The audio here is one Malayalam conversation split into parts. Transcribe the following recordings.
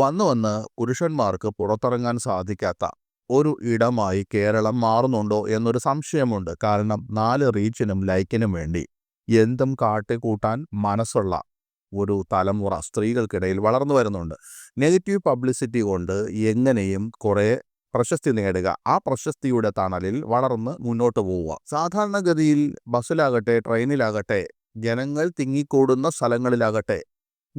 വന്നു വന്ന് പുരുഷന്മാർക്ക് പുറത്തിറങ്ങാൻ സാധിക്കാത്ത ഒരു ഇടമായി കേരളം മാറുന്നുണ്ടോ എന്നൊരു സംശയമുണ്ട്. കാരണം നാല് റീച്ചിനും ലൈക്കിനും വേണ്ടി എന്തും കാട്ടിക്കൂട്ടാൻ മനസ്സുള്ള ഒരു തലമുറ സ്ത്രീകൾക്കിടയിൽ വളർന്നു വരുന്നുണ്ട്. നെഗറ്റീവ് പബ്ലിസിറ്റി കൊണ്ട് എങ്ങനെയും കുറേ പ്രശസ്തി നേടുക ആ പ്രശസ്തിയുടെ തണലിൽ വളർന്ന് മുന്നോട്ട് പോവുക. സാധാരണഗതിയിൽ ബസ്സിലാകട്ടെ ട്രെയിനിലാകട്ടെ ജനങ്ങൾ തിങ്ങിക്കൂടുന്ന സ്ഥലങ്ങളിലാകട്ടെ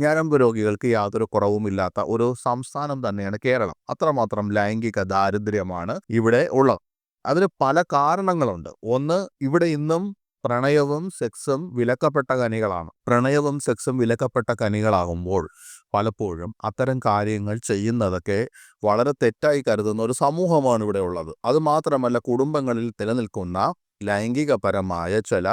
ഞരമ്പ് രോഗികൾക്ക് യാതൊരു കുറവുമില്ലാത്ത ഒരു സംസ്ഥാനം തന്നെയാണ് കേരളം. അത്രമാത്രം ലൈംഗിക ദാരിദ്ര്യമാണ് ഇവിടെ ഉള്ളത്. അതിന് പല കാരണങ്ങളുണ്ട്. ഒന്ന് ഇവിടെ ഇന്നും പ്രണയവും സെക്സും വിലക്കപ്പെട്ട കനികളാണ്. പ്രണയവും സെക്സും വിലക്കപ്പെട്ട കനികളാകുമ്പോൾ പലപ്പോഴും അത്തരം കാര്യങ്ങൾ ചെയ്യുന്നതൊക്കെ വളരെ തെറ്റായി കരുതുന്ന ഒരു സമൂഹമാണ് ഇവിടെ ഉള്ളത്. അതുമാത്രമല്ല കുടുംബങ്ങളിൽ നിലനിൽക്കുന്ന ലൈംഗികപരമായ ചില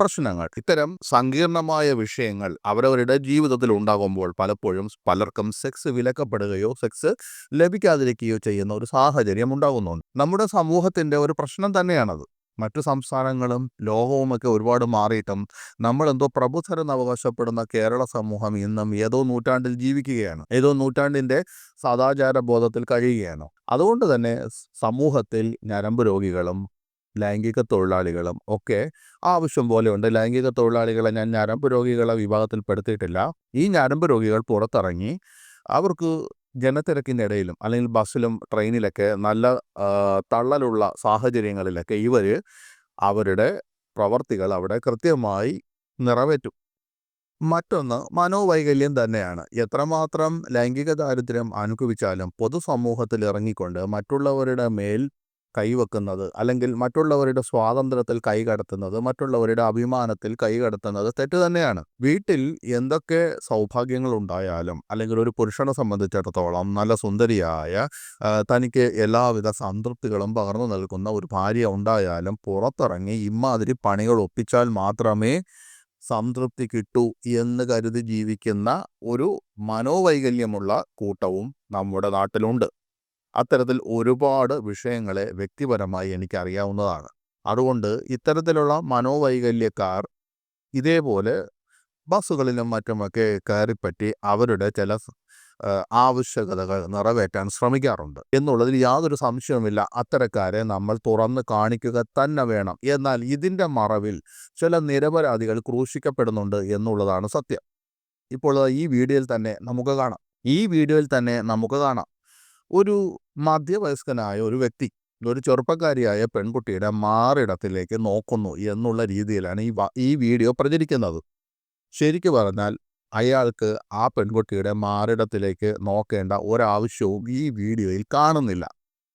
പ്രശ്നങ്ങൾ. ഇത്തരം സങ്കീർണമായ വിഷയങ്ങൾ അവരവരുടെ ജീവിതത്തിൽ ഉണ്ടാകുമ്പോൾ പലപ്പോഴും പലർക്കും സെക്സ് വിലക്കപ്പെടുകയോ സെക്സ് ലഭിക്കാതിരിക്കുകയോ ചെയ്യുന്ന ഒരു സാഹചര്യം ഉണ്ടാകുന്നുണ്ട്. നമ്മുടെ സമൂഹത്തിന്റെ ഒരു പ്രശ്നം തന്നെയാണത്. മറ്റു സംസ്ഥാനങ്ങളും ലോകവുമൊക്കെ ഒരുപാട് മാറിയിട്ടും നമ്മളെന്തോ പ്രബുദ്ധരെന്ന് അവകാശപ്പെടുന്ന കേരള സമൂഹം ഇന്നും ഏതോ നൂറ്റാണ്ടിൽ ജീവിക്കുകയാണ്. ഏതോ നൂറ്റാണ്ടിന്റെ സദാചാര ബോധത്തിൽ കഴിയുകയാണ്. അതുകൊണ്ട് തന്നെ സമൂഹത്തിൽ ഞരമ്പ് രോഗികളും ലൈംഗിക തൊഴിലാളികളും ഒക്കെ ആവശ്യം പോലെയുണ്ട് ലൈംഗിക തൊഴിലാളികളെ ഞാൻ ഞരമ്പ് രോഗികളെ വിഭാഗത്തിൽപ്പെടുത്തിയിട്ടില്ല. ഈ ഞരമ്പ് രോഗികൾ പുറത്തിറങ്ങി അവർക്ക് ജനത്തിരക്കിന്റെ ഇടയിലും അല്ലെങ്കിൽ ബസ്സിലും ട്രെയിനിലൊക്കെ നല്ല തള്ളലുള്ള സാഹചര്യങ്ങളിലൊക്കെ ഇവർ അവരുടെ പ്രവർത്തികൾ അവിടെ കൃത്യമായി നിറവേറ്റും. മറ്റൊന്ന് മനോവൈകല്യം തന്നെയാണ്. എത്രമാത്രം ലൈംഗിക ദാരിദ്ര്യം അനുഭവിച്ചാലും പൊതുസമൂഹത്തിൽ ഇറങ്ങിക്കൊണ്ട് മറ്റുള്ളവരുടെ മേൽ കൈവെക്കുന്നത് അല്ലെങ്കിൽ മറ്റുള്ളവരുടെ സ്വാതന്ത്ര്യത്തിൽ കൈകടത്തുന്നത് മറ്റുള്ളവരുടെ അഭിമാനത്തിൽ കൈകടത്തുന്നത് തെറ്റ് തന്നെയാണ്. വീട്ടിൽ എന്തൊക്കെ സൗഭാഗ്യങ്ങൾ ഉണ്ടായാലും അല്ലെങ്കിൽ ഒരു പുരുഷനെ സംബന്ധിച്ചിടത്തോളം നല്ല സുന്ദരിയായ തനിക്ക് എല്ലാവിധ സംതൃപ്തികളും പകർന്നു നൽകുന്ന ഒരു ഭാര്യ ഉണ്ടായാലും പുറത്തിറങ്ങി ഇമാതിരി പണികൾ ഒപ്പിച്ചാൽ മാത്രമേ സംതൃപ്തി കിട്ടൂ എന്ന് കരുതി ജീവിക്കുന്ന ഒരു മനോവൈകല്യമുള്ള കൂട്ടവും നമ്മുടെ നാട്ടിലുണ്ട്. അത്തരത്തിൽ ഒരുപാട് വിഷയങ്ങളെ വ്യക്തിപരമായി എനിക്കറിയാവുന്നതാണ്. അതുകൊണ്ട് ഇത്തരത്തിലുള്ള മനോവൈകല്യക്കാർ ഇതേപോലെ ബസ്സുകളിലും മറ്റുമൊക്കെ കയറിപ്പറ്റി അവരുടെ ചില ആവശ്യകതകൾ നിറവേറ്റാൻ ശ്രമിക്കാറുണ്ട്. എന്നുള്ളതിൽ യാതൊരു സംശയവുമില്ല. അത്തരക്കാരെ നമ്മൾ തുറന്ന് കാണിക്കുക തന്നെ വേണം. എന്നാൽ ഇതിന്റെ മറവിൽ ചില നിരപരാധികൾ ക്രൂശിക്കപ്പെടുന്നുണ്ട് എന്നുള്ളതാണ് സത്യം. ഇപ്പോൾ ഈ വീഡിയോയിൽ തന്നെ നമുക്ക് കാണാം. ഈ വീഡിയോയിൽ തന്നെ നമുക്ക് കാണാം. ഒരു മധ്യവയസ്കനായ ഒരു വ്യക്തി ഒരു ചെറുപ്പക്കാരിയായ പെൺകുട്ടിയുടെ മാറിടത്തിലേക്ക് നോക്കുന്നു എന്നുള്ള രീതിയിലാണ് ഈ ഈ വീഡിയോ പ്രചരിക്കുന്നത്. ശരിക്കു പറഞ്ഞാൽ അയാൾക്ക് ആ പെൺകുട്ടിയുടെ മാറിടത്തിലേക്ക് നോക്കേണ്ട ഒരാവശ്യവും ഈ വീഡിയോയിൽ കാണുന്നില്ല.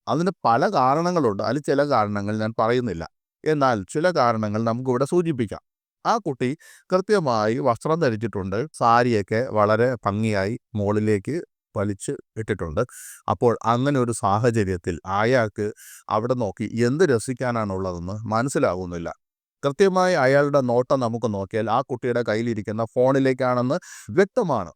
അതിന് പല കാരണങ്ങളുണ്ട്. അതിൽ ചില കാരണങ്ങൾ ഞാൻ പറയുന്നില്ല. എന്നാൽ ചില കാരണങ്ങൾ നമുക്കിവിടെ സൂചിപ്പിക്കാം. ആ കുട്ടി കൃത്യമായി വസ്ത്രം ധരിച്ചിട്ടുണ്ട്. സാരിയൊക്കെ വളരെ ഭംഗിയായി മുകളിലേക്ക് വലിച്ച് ഇട്ടിട്ടുണ്ട്. അപ്പോൾ അങ്ങനെ ഒരു സാഹചര്യത്തിൽ അയാൾക്ക് അവിടെ നോക്കി എന്ത് രസിക്കാനാണുള്ളതെന്ന് മനസ്സിലാകുന്നില്ല കൃത്യമായി അയാളുടെ നോട്ടം നമുക്ക് നോക്കിയാൽ ആ കുട്ടിയുടെ കയ്യിലിരിക്കുന്ന ഫോണിലേക്കാണെന്ന് വ്യക്തമാണ്.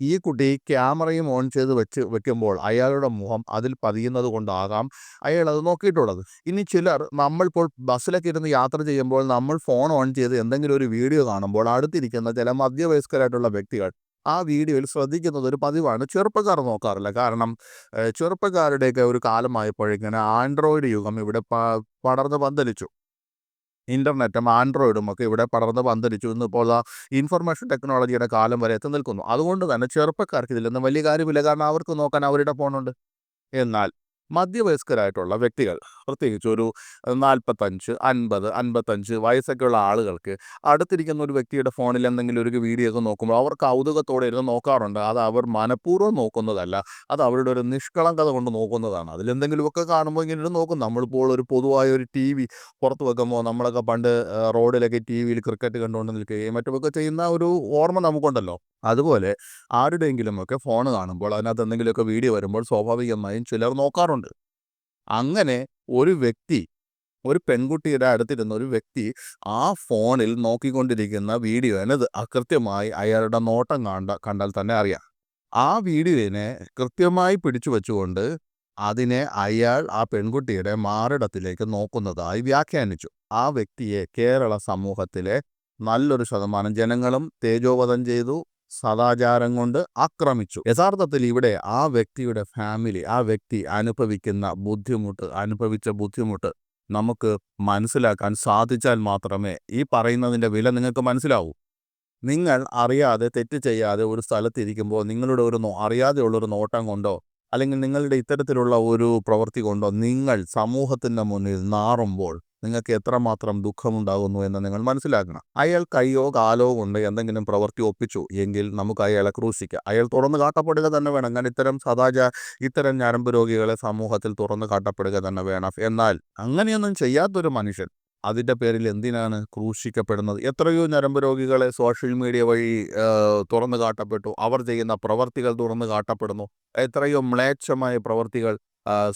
ഈ കുട്ടി ക്യാമറയും ഓൺ ചെയ്ത് വെച്ച് വെക്കുമ്പോൾ അയാളുടെ മുഖം അതിൽ പതിയുന്നത് കൊണ്ടാകാം അയാൾ അത് നോക്കിയിട്ടുള്ളത്. ഇനി ചിലർ നമ്മൾ ഇപ്പോൾ ബസ്സിലൊക്കെ ഇരുന്ന് യാത്ര ചെയ്യുമ്പോൾ നമ്മൾ ഫോൺ ഓൺ ചെയ്ത് എന്തെങ്കിലും ഒരു വീഡിയോ കാണുമ്പോൾ അടുത്തിരിക്കുന്ന ചില മധ്യവയസ്കരായിട്ടുള്ള വ്യക്തികൾ ആ വീഡിയോയിൽ ശ്രദ്ധിക്കുന്നത് ഒരു പതിവാണ്. ചെറുപ്പക്കാർ നോക്കാറില്ല. കാരണം ചെറുപ്പക്കാരുടെയൊക്കെ ഒരു കാലമായപ്പോഴിങ്ങനെ ആൻഡ്രോയിഡ് യുഗം ഇവിടെ പടർന്ന് പന്തലിച്ചു. ഇന്റർനെറ്റും ആൻഡ്രോയിഡും ഒക്കെ ഇവിടെ പടർന്ന് പന്തലിച്ചു. ഇന്നിപ്പോൾ ഇൻഫർമേഷൻ ടെക്നോളജിയുടെ കാലം വരെ എത്തി നിൽക്കുന്നു. അതുകൊണ്ട് തന്നെ ചെറുപ്പക്കാർക്ക് ഇതിലൊന്നും വലിയ കാര്യമില്ല. കാരണം അവർക്ക് നോക്കാൻ അവരുടെ ഫോണുണ്ട്. എന്നാൽ മധ്യവയസ്കരായിട്ടുള്ള വ്യക്തികൾ. പ്രത്യേകിച്ച് ഒരു നാൽപ്പത്തഞ്ച് അൻപത് അൻപത്തഞ്ച് വയസ്സൊക്കെയുള്ള ആളുകൾക്ക് അടുത്തിരിക്കുന്ന ഒരു വ്യക്തിയുടെ ഫോണിൽ എന്തെങ്കിലും ഒരു വീഡിയോ ഒക്കെ നോക്കുമ്പോൾ അവർ കൗതുകത്തോടെ ഇരുന്ന് നോക്കാറുണ്ട്. അത് അവർ മനഃപൂർവം നോക്കുന്നതല്ല. അത് അവരുടെ ഒരു നിഷ്കളങ്കത കൊണ്ട് നോക്കുന്നതാണ്. അതിലെന്തെങ്കിലുമൊക്കെ കാണുമ്പോൾ ഇങ്ങനെ നോക്കും. നമ്മളിപ്പോൾ ഒരു പൊതുവായ ഒരു ടി വി പുറത്ത് വെക്കുമ്പോൾ നമ്മളൊക്കെ പണ്ട് റോഡിലൊക്കെ ടി വിയിൽ ക്രിക്കറ്റ് കണ്ടുകൊണ്ട് നിൽക്കുകയും മറ്റുമൊക്കെ ചെയ്യുന്ന ഒരു ഓർമ്മ നമുക്കുണ്ടല്ലോ. അതുപോലെ ആരുടെയെങ്കിലുമൊക്കെ ഫോൺ കാണുമ്പോൾ അതിനകത്ത് എന്തെങ്കിലുമൊക്കെ വീഡിയോ വരുമ്പോൾ സ്വാഭാവികമായും ചിലർ നോക്കാറുണ്ട്. അങ്ങനെ ഒരു വ്യക്തി ഒരു പെൺകുട്ടിയുടെ അടുത്തിരുന്ന ഒരു വ്യക്തി ആ ഫോണിൽ നോക്കിക്കൊണ്ടിരിക്കുന്ന വീഡിയോ എന്നത് അകൃത്യമായി അയാളുടെ നോട്ടം കണ്ട കണ്ടാൽ തന്നെ അറിയാം. ആ വീഡിയോനെ കൃത്യമായി പിടിച്ചു വെച്ചുകൊണ്ട് അതിനെ അയാൾ ആ പെൺകുട്ടിയുടെ മാറിടത്തിലേക്ക് നോക്കുന്നതായി വ്യാഖ്യാനിച്ചു. ആ വ്യക്തിയെ കേരള സമൂഹത്തിലെ നല്ലൊരു ശതമാനം ജനങ്ങളും തേജോവധം ചെയ്തു. സദാചാരം കൊണ്ട് ആക്രമിച്ചു. യഥാർത്ഥത്തിൽ ഇവിടെ ആ വ്യക്തിയുടെ ഫാമിലി ആ വ്യക്തി അനുഭവിക്കുന്ന ബുദ്ധിമുട്ട് അനുഭവിച്ച ബുദ്ധിമുട്ട് നമുക്ക് മനസ്സിലാക്കാൻ സാധിച്ചാൽ മാത്രമേ ഈ പറയുന്നതിന്റെ വില നിങ്ങൾക്ക് മനസ്സിലാവൂ. നിങ്ങൾ അറിയാതെ തെറ്റ് ചെയ്യാതെ ഒരു സ്ഥലത്തിരിക്കുമ്പോൾ നിങ്ങളുടെ ഒരു അറിയാതെയുള്ളൊരു നോട്ടം കൊണ്ടോ അല്ലെങ്കിൽ നിങ്ങളുടെ ഇത്തരത്തിലുള്ള ഒരു പ്രവൃത്തി കൊണ്ടോ നിങ്ങൾ സമൂഹത്തിന്റെ മുന്നിൽ നാറുമ്പോൾ നിങ്ങൾക്ക് എത്രമാത്രം ദുഃഖമുണ്ടാകുന്നു എന്ന് നിങ്ങൾ മനസ്സിലാക്കണം. അയാൾ കയ്യോ കാലോ കൊണ്ട് എന്തെങ്കിലും പ്രവൃത്തി ഒപ്പിച്ചു എങ്കിൽ നമുക്ക് അയാളെ ക്രൂശിക്കാം. അയാൾ തുറന്നു കാട്ടപ്പെടുക തന്നെ വേണം. കാരണം ഇത്തരം സദാചാ ഇത്തരം ഞരമ്പ് രോഗികളെ സമൂഹത്തിൽ തുറന്നു കാട്ടപ്പെടുക തന്നെ വേണം. എന്നാൽ അങ്ങനെയൊന്നും ചെയ്യാത്തൊരു മനുഷ്യൻ അതിന്റെ പേരിൽ എന്തിനാണ് ക്രൂശിക്കപ്പെടുന്നത്? എത്രയോ ഞരമ്പ് രോഗികളെ സോഷ്യൽ മീഡിയ വഴി തുറന്നു കാട്ടപ്പെട്ടു. അവർ ചെയ്യുന്ന പ്രവർത്തികൾ തുറന്നു കാട്ടപ്പെടുന്നു. എത്രയോ മ്ലേച്ഛമായ പ്രവർത്തികൾ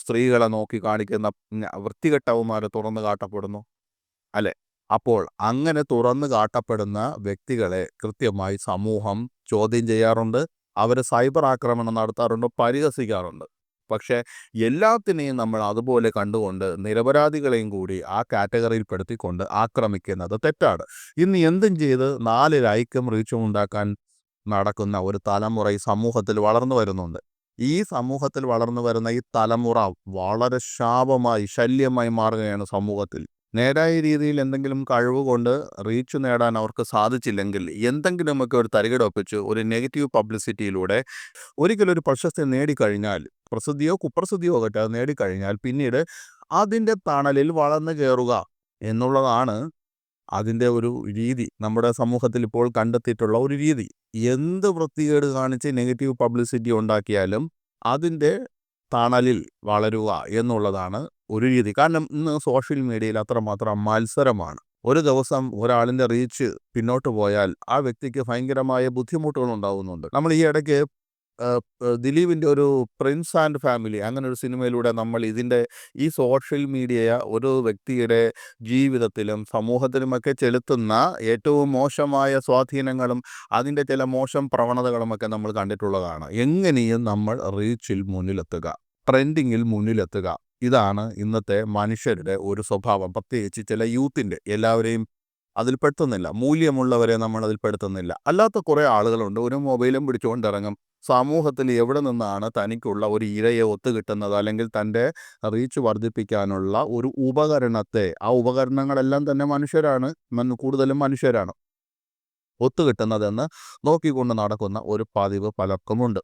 സ്ത്രീകളെ നോക്കി കാണിക്കുന്ന ഉം, വൃത്തികെട്ടവന്മാരെ തുറന്നു കാട്ടപ്പെടുന്നു അല്ലെ? അപ്പോൾ അങ്ങനെ തുറന്നു കാട്ടപ്പെടുന്ന വ്യക്തികളെ കൃത്യമായി സമൂഹം ചോദ്യം ചെയ്യാറുണ്ട് അവർ സൈബർ ആക്രമണം നടത്താറുണ്ട് പരിഹസിക്കാറുണ്ട്. പക്ഷേ എല്ലാത്തിനെയും നമ്മൾ അതുപോലെ കണ്ടുകൊണ്ട് നിരപരാധികളെയും കൂടി ആ കാറ്റഗറിയിൽപ്പെടുത്തിക്കൊണ്ട് ആക്രമിക്കുന്നത് തെറ്റാണ്. ഇന്ന് എന്തും ചെയ്ത് നാല് ലൈക്കും റീച്ചും ഉണ്ടാക്കാൻ നടക്കുന്ന ഒരു തലമുറ ഈ സമൂഹത്തിൽ വളർന്നു വരുന്നുണ്ട്. ഈ സമൂഹത്തിൽ വളർന്നു വരുന്ന ഈ തലമുറ വളരെ ശാപമായി ശല്യമായി മാറുകയാണ് സമൂഹത്തിൽ. നേരായ രീതിയിൽ എന്തെങ്കിലും കഴിവ് കൊണ്ട് റീച്ച് നേടാൻ അവർക്ക് സാധിച്ചില്ലെങ്കിൽ എന്തെങ്കിലുമൊക്കെ ഒരു തരികിടൊപ്പിച്ച് ഒരു നെഗറ്റീവ് പബ്ലിസിറ്റിയിലൂടെ ഒരിക്കലും ഒരു പ്രശസ്തി നേടിക്കഴിഞ്ഞാൽ പ്രസിദ്ധിയോ കുപ്രസിദ്ധിയോ അത് നേടിക്കഴിഞ്ഞാൽ പിന്നീട് അതിന്റെ തണലിൽ വളർന്നു കയറുക എന്നുള്ളതാണ് അതിന്റെ ഒരു രീതി നമ്മുടെ സമൂഹത്തിൽ ഇപ്പോൾ കണ്ടെത്തിയിട്ടുള്ള ഒരു രീതി. എന്ത് വൃത്തികേട് കാണിച്ച് നെഗറ്റീവ് പബ്ലിസിറ്റി ഉണ്ടാക്കിയാലും അതിന്റെ തണലിൽ വളരുക എന്നുള്ളതാണ് ഒരു രീതി. കാരണം ഇന്ന് സോഷ്യൽ മീഡിയയിൽ അത്രമാത്രം മത്സരമാണ്. ഒരു ദിവസം ഒരാളിന്റെ റീച്ച് പിന്നോട്ട് പോയാൽ ആ വ്യക്തിക്ക് ഭയങ്കരമായ ബുദ്ധിമുട്ടുകൾ ഉണ്ടാകുന്നുണ്ട് നമ്മൾ ഈ ഇടയ്ക്ക് ദിലീപിന്റെ ഒരു പ്രിൻസ് ആൻഡ് ഫാമിലി അങ്ങനെ ഒരു സിനിമയിലൂടെ നമ്മൾ ഇതിന്റെ ഈ സോഷ്യൽ മീഡിയ ഒരു വ്യക്തിയുടെ ജീവിതത്തിലും സമൂഹത്തിലുമൊക്കെ ചെലുത്തുന്ന ഏറ്റവും മോശമായ സ്വാധീനങ്ങളും അതിന്റെ ചില മോശം പ്രവണതകളുമൊക്കെ നമ്മൾ കണ്ടിട്ടുള്ളതാണ്. എങ്ങനെയും നമ്മൾ റീച്ചിൽ മുന്നിലെത്തുക ട്രെൻഡിങ്ങിൽ മുന്നിലെത്തുക. ഇതാണ് ഇന്നത്തെ മനുഷ്യരുടെ ഒരു സ്വഭാവം. പ്രത്യേകിച്ച് ചില യൂത്തിന്റെ എല്ലാവരെയും അതിൽ പെടുത്തുന്നില്ല മൂല്യമുള്ളവരെ നമ്മൾ അതിൽ പെടുത്തുന്നില്ല അല്ലാത്ത കുറേ ആളുകളുണ്ട്. ഒരു മൊബൈലും പിടിച്ചുകൊണ്ടിറങ്ങും. സമൂഹത്തിൽ എവിടെ നിന്നാണ് തനിക്കുള്ള ഒരു ഇരയെ ഒത്തുകിട്ടുന്നത്? അല്ലെങ്കിൽ തന്റെ റീച്ച് വർദ്ധിപ്പിക്കാനുള്ള ഒരു ഉപകരണത്തെ ആ ഉപകരണങ്ങളെല്ലാം തന്നെ മനുഷ്യരാണ് കൂടുതലും മനുഷ്യരാണ് ഒത്തുകിട്ടുന്നതെന്ന് നോക്കിക്കൊണ്ട് നടക്കുന്ന ഒരു പതിവ് പലർക്കുമുണ്ട്.